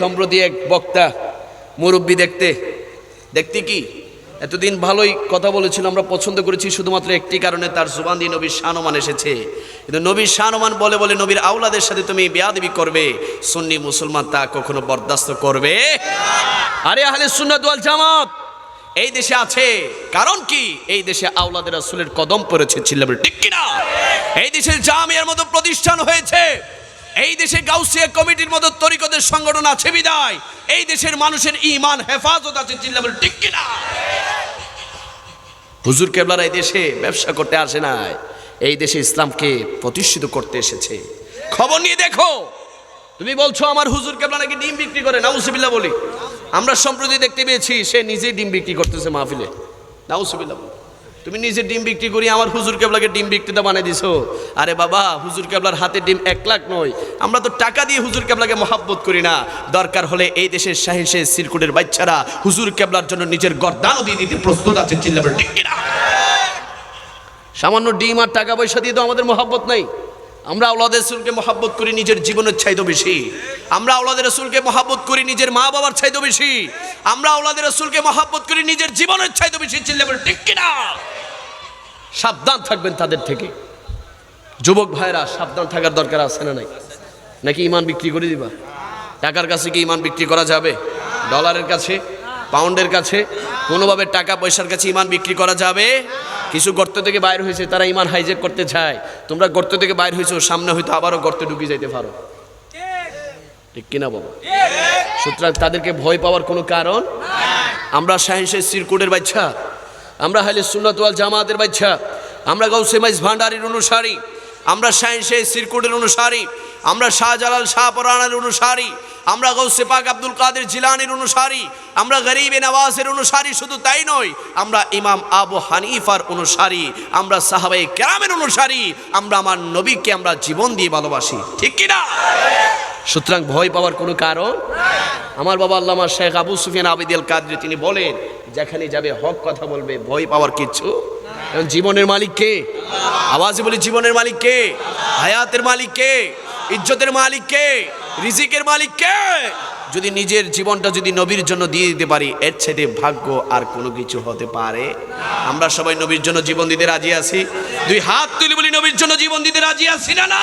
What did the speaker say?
সম্প্রতি এক বক্তা মুরব্বী দেখতে দেখতে কি? এতদিন ভালোই কথা বলেছিল, আমরা পছন্দ করেছি শুধুমাত্র একটি কারণে, তার জুবান দিয়ে নবীর শানমান এসেছে। কিন্তু নবীর শানমান বলে বলে নবীর আউলাদের সাথে তুমি বেয়াদবি করবে, সুন্নি মুসলমান তা কখনো বরদাস্ত করবে? আরে আহলে সুন্নাত ওয়াল জামাত, এই দেশে আছে, কারণ কি? এই দেশে আউলাদের রাসূলের কদম পড়েছে চিল্লাবে ঠিক কিনা? এই দেশের জামিয়ার মতো প্রতিষ্ঠান হয়েছে এই দেশে গাউসিয়া কমিটির মতো তরিকতের সংগঠন আছে বিদায়। এই দেশের মানুষের ইমান হেফাজত আছে চিল্লাবে ঠিক কিনা? হুজুর কেবলারা এই দেশে ব্যবসা করতে আসে নাই? এই দেশে ইসলামকে প্রতিষ্ঠিত করতে এসেছে। খবর নিয়ে দেখো। তুমি বলছো আমার হুজুর কেবলা নাকি ডিম বিক্রি করে? নাউসিবিল্লা বলি। আমরা সম্প্রতি দেখতে পেয়েছি, সে নিজেই ডিম বিক্রি করতেছে মাহফিলে। নাউসিবিল্লা বলি। তুমি নিজে ডিম বিক্রি করি, আমার হুজুর কেবলাকে ডিম বিক্রিটা বানিয়ে দিছো। আরে বাবা, হুজুর কেবলার হাতে ডিম এক লাখ নয়। আমরা তো টাকা দিয়ে হুজুর কেবলাকে মহাব্বত করি না। দরকার হলে এই দেশের শেখ সিরকুটের বাচ্চারা হুজুর কেবলার জন্য নিজের গর্দানও দিয়ে দিতে প্রস্তুত আছে চিল্লাবে সামান্য ডিম আর টাকা পয়সা দিয়ে তো আমাদের মহাব্বত নাই। আমরা আওলাদের রসুলকে মহাব্বত করি নিজের জীবনের চাইতো বেশি। আমরা আওলাদের রসুলকে মহাব্বত করি নিজের মা বাবার চাইতো বেশি। আমরা আওলাদের রসুলকে মহাব্বত করি নিজের জীবনের চাইতো বেশি চিল্লে বলে ঠিক কিনা? সাবধান থাকবেন তাদের থেকে। যুবক ভাইরা সাবধান থাকার দরকার আছে না নাই? নাকি ইমান বিক্রি করে দিবা? টাকার কাছে কি ইমান বিক্রি করা যাবে? ডলারের কাছে, পাউন্ডের কাছে, কোনোভাবে টাকা পয়সার কাছে ইমান বিক্রি করা যাবে? কিছু গর্ত থেকে বাইর হয়েছে, তারা ইমান হাইজেক করতে চায়। তোমরা গর্ত থেকে বাইর হয়েছো, সামনে হয়তো আবারও গর্তে ঢুকে যাইতে পারো। ঠিক কিনা বাবা? সুতরাং তাদেরকে ভয় পাওয়ার কোনো কারণ? আমরা সাহেন্সের সিরকুটের বাচ্চা। আমরা হাইলে সুন্নতওয়াল জামাতের বাচ্চা। আমরা গৌসে মাইজ ভান্ডারির অনুসারী। আমরা সায়েন্সের সিরকুটের অনুসারী। আমরা শাহজালাল শাহপরানের অনুসারী। আমরা গৌসে পাক আব্দুল কাদের জিলানির অনুসারী। আমরা গরিবে নওয়াজের অনুসারী, শুধু তাই নয়, আমরা ইমাম আবু হানিফার অনুসারী। আমরা সাহাবাই কেরামের অনুসারী। আমরা আমার নবীকে আমরা জীবন দিয়ে ভালোবাসি। ঠিক কিনা? সুতরাং ভয় পাওয়ার কোনো কারণ? আমার বাবা আল্লামা শেখ আবু সুফিয়ান আবিদিল কাদরি তিনি বলেন যেখানে যাবে হক কথা বলবে, ভয় পাওয়ার কিচ্ছু জীবনের মালিক কে? আওয়াজে বলি, জীবনের মালিক কে? হায়াতের মালিক কে? ইজ্জতের মালিক কে? রিজিকের মালিক কে? যদি নিজের জীবনটা যদি নবীর জন্য দিয়ে দিতে পারি, এর ছেদে ভাগ্য আর কোনো কিছু হতে পারে? আমরা সবাই নবীর জন্য জীবন দিতে রাজি আছি? দুই হাত তুলি বলি, নবীর জন্য জীবন দিতে রাজি আছি না না?